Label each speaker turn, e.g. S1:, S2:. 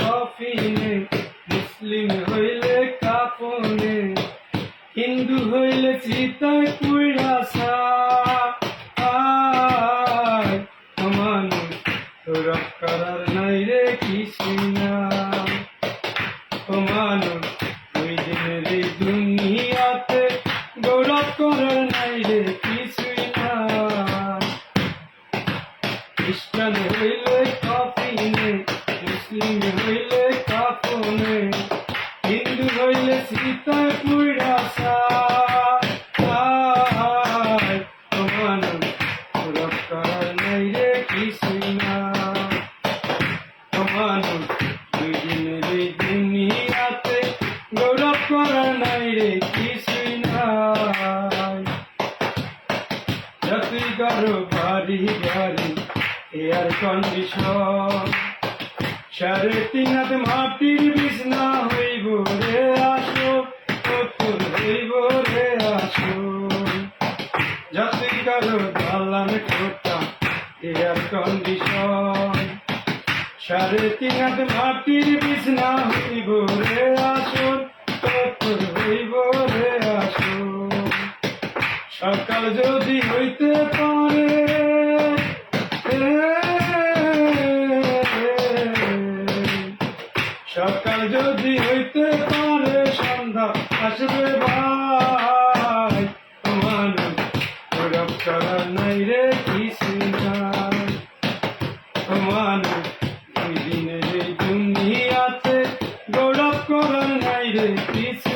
S1: কফিনে মুসলিম হইলে কাপনে, হিন্দু হইলে চিতায় মানুষ তোরা করার নাই রে কিছুই না। ও মানুষ ওই দিনের এই দুনিয়াতে গৌরব করার নাই রে কিছুই না। খ্রিস্টান হইলে হিন্দু হইলে সীতায় পুরাসা মানুষ গৌরব করার নাই রে কিছুই না। মানুষ দুই দিনের এই দুনিয়াতে গৌরব করার নাই রে নাই। যতই করো বাড়ি গাড়ি এয়ার কন্ডিশন সাড়ে তিন হাত মাটির বিছনা হইব করো দালান কোটা এয়ার কন্ডিশন সাড়ে তিন হাত মাটির বিছনা হইব রে আসন কতুর হইব রে আসন। সকাল যদি হইতে পারে সকাল যদি হইতে পারে, সন্ধ্যা আসবে ভাই নাই